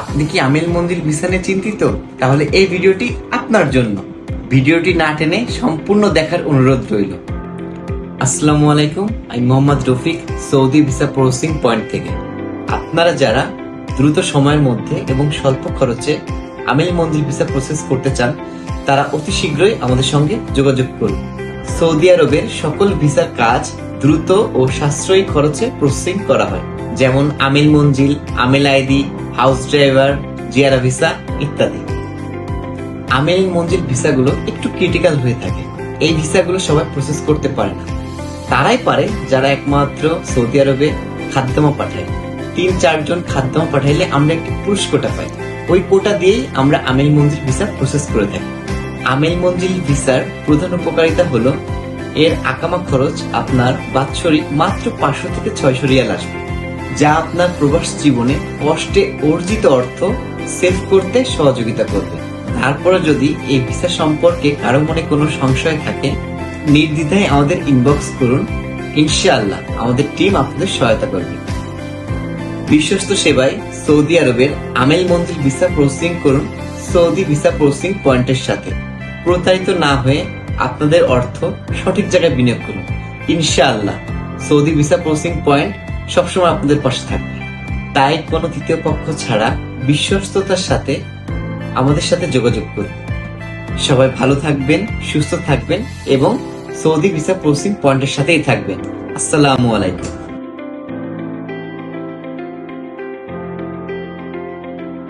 আপনি কি আমেল মন্দির নিয়ে চিন্তিত? তাহলে এই ভিডিওটি আপনার জন্য। ভিডিওটি না টেনে সম্পূর্ণ দেখার অনুরোধ রইল। আসসালামু আলাইকুম, আমি Mohammad Rafiq, Saudi visa processing point থেকে। আপনারা যারা দ্রুত সময়ের মধ্যে এবং স্বল্প খরচে আমেল মন্দির ভিসা প্রসেস করতে চান, তারা অতি শীঘ্রই আমাদের সঙ্গে যোগাযোগ করুন। সৌদি আরবের সকল ভিসার কাজ দ্রুত ও সাশ্রয়ী খরচে প্রসেসিং করা হয়। যেমন আমিল মঞ্জিল, আমেল আইডি হাউস ড্রাইভার, জিয়ারা ভিসা ইত্যাদি। আমেল মঞ্জিল ভিসাগুলো একটু ক্রিটিক্যাল হয়ে থাকে। এই ভিসাগুলো সবাই প্রসেস করতে পারে না। তারাই পারে যারা একমাত্র সৌদি আরবে খাদ্যমা পাঠায়। তিন চারজন খাদ্যমা পাঠাইলে আমরা একটি পুরুষ কোটা পাই। ওই কোটা দিয়েই আমরা আমেল মঞ্জিল ভিসা প্রসেস করে থাকি। আমেল মঞ্জিল ভিসার প্রধান উপকারিতা হলো, এর আকামা খরচ আপনার বাৎসরিক মাত্র পাঁচশো থেকে ছয়শো রিয়াল আসবে। যা আপনার প্রবাস জীবনে কষ্টে অর্জিত অর্থ সেভ করতে সহযোগিতা করবে। তারপরে যদি এই ভিসা সম্পর্কে কারও মনে কোনো সংশয় থাকে, নির্দ্বিধায় আমাদের ইনবক্স করুন। ইনশাআল্লাহ আমাদের টিম আপনাদের সহায়তা করবে। বিশ্বস্ত সেবায় সৌদি আরবের আমেল মন্দির ভিসা প্রসেসিং করুন সৌদি ভিসা প্রসেসিং পয়েন্টের সাথে। প্রতারিত না হয়ে আপনাদের অর্থ সঠিক জায়গায় বিনিয়োগ করুন। ইনশাআল্লাহ সৌদি ভিসা প্রসেসিং পয়েন্ট সবসময় আপনাদের পাশে থাকবে। তাই কোনো তৃতীয় পক্ষ ছাড়া বিশ্বস্ততার সাথে আমাদের সাথে যোগাযোগ করুন। সবাই ভালো থাকবেন, সুস্থ থাকবেন এবং সৌদি ভিসা প্রসিং পয়েন্টের সাথেই থাকবেন। আসসালামু আলাইকুম।